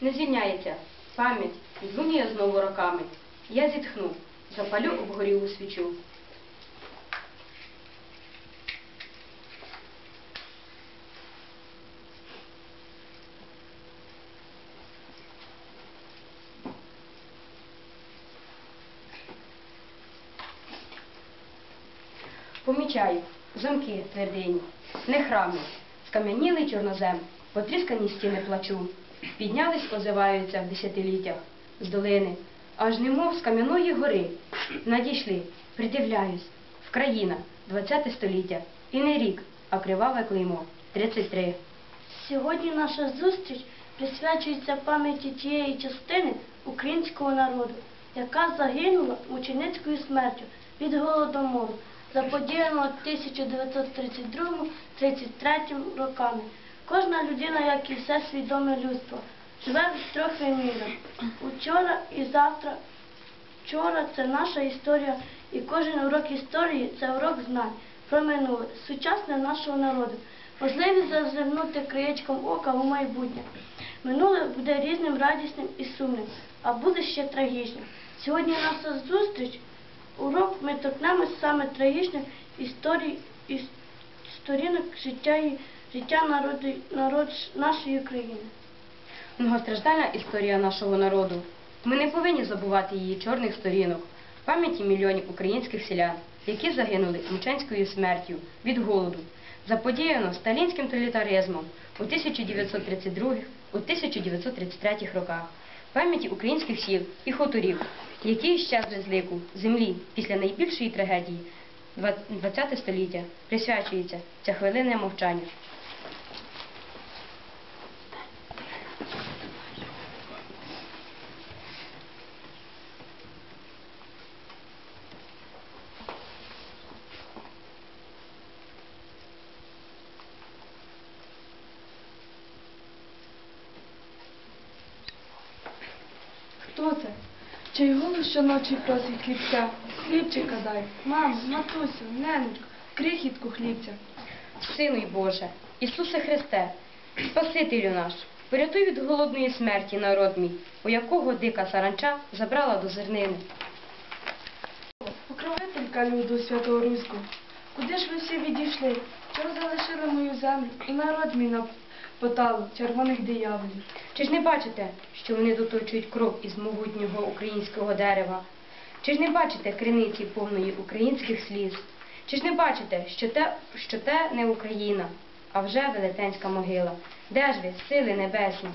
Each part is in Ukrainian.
не звільняється. Пам'ять. Відлунює знову роками. Я зітхну, запалю обгорілу свічу. Помічаю. Замки твердині, не храми, скам'янілий чорнозем, потріскані стіни плачу, піднялись, озиваються в десятиліттях з долини, аж немов з кам'яної гори. Надійшли, придивляюсь, в країна, 20 століття, і не рік, а криваве клеймо, 33. Сьогодні наша зустріч присвячується пам'яті тієї частини українського народу, яка загинула мученицькою смертю від голодомору, заподіяного 1932-33 роками. Кожна людина, як і все свідоме людство, живе в трьох вимірах. Учора і завтра. Вчора це наша історія, і кожен урок історії це урок знань про минуле, сучасне нашого народу. Можливість зазирнути краєчком ока у майбутнє. Минуле буде різним, радісним і сумним, а буде ще трагічним. Сьогодні наша зустріч, урок ми торкнемось саме трагічних історій і сторінок життя, і- життя народу, народ нашої країни. Многостраждальна історія нашого народу. Ми не повинні забувати її чорних сторінок, пам'яті мільйонів українських селян, які загинули мученською смертю від голоду, заподіяно сталінським тоталітаризмом у 1932-1933 роках, пам'яті українських сіл і хуторів, які щезли з лику землі після найбільшої трагедії ХХ століття, присвячується ця хвилина мовчання. Хто це? Чий голос щоночі просить хлібця? Хлібчика дай. Мамо, матусю, ненечко, крихітку хлібця. Сину й Боже, Ісусе Христе, Спасителю наш, порятуй від голодної смерті народ мій, у якого дика саранча забрала до зернини. Покровителька люду святоруську, куди ж ви всі відійшли? Чого залишили мою землю і народ мій на поталу червоних дияволів? Чи ж не бачите, що вони доточують кров із могутнього українського дерева? Чи ж не бачите криниці повної українських сліз? Чи ж не бачите, що те, що те не Україна, а вже велетенська могила? Де ж ви, сили небесні?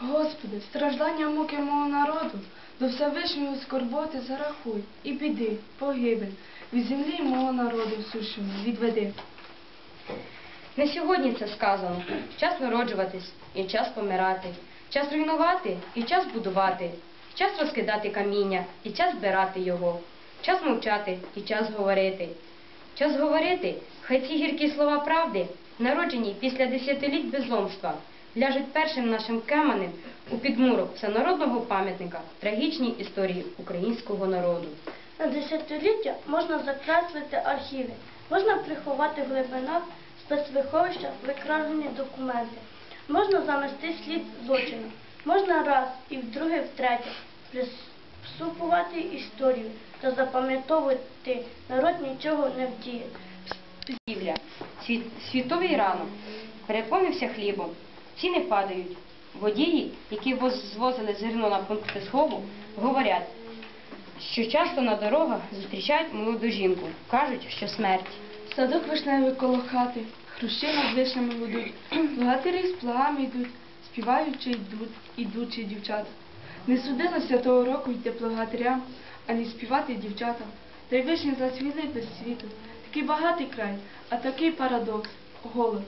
Господи, страждання муки мого народу, до Всевишнього скорботи зарахуй, і біди, погибель, від землі мого народу сущому відведи. Не сьогодні це сказано. Час народжуватись і час помирати, час руйнувати і час будувати, час розкидати каміння і час збирати його, час мовчати і час говорити. Час говорити, хай ці гіркі слова правди, народжені після десятиліть безумства, ляжуть першим нашим каменем у підмурок всенародного пам'ятника трагічній історії українського народу. На десятиліття можна закреслити архіви, можна приховати в глибинах спецвиховища викрадені документи, можна замести слід злочину, можна раз і вдруге, втретє присупувати історію та запам'ятовувати народ нічого не вдіє. Торгівля. Світовий ранок переповнився хлібом. Ціни падають. Водії, які звозили зерно на пункти схову, говорять, що часто на дорогах зустрічають молоду жінку. Кажуть, що смерть. Садок вишневий коло хати, хрущі над вишнями ведуть, Богатирі з плагами йдуть, співаючи йдуть, ідучі дівчата. Не судилося того року йти плугатирям, ані співати дівчатам. Та й вишні зацвіли без світу. Такий багатий край, а такий парадокс, голод.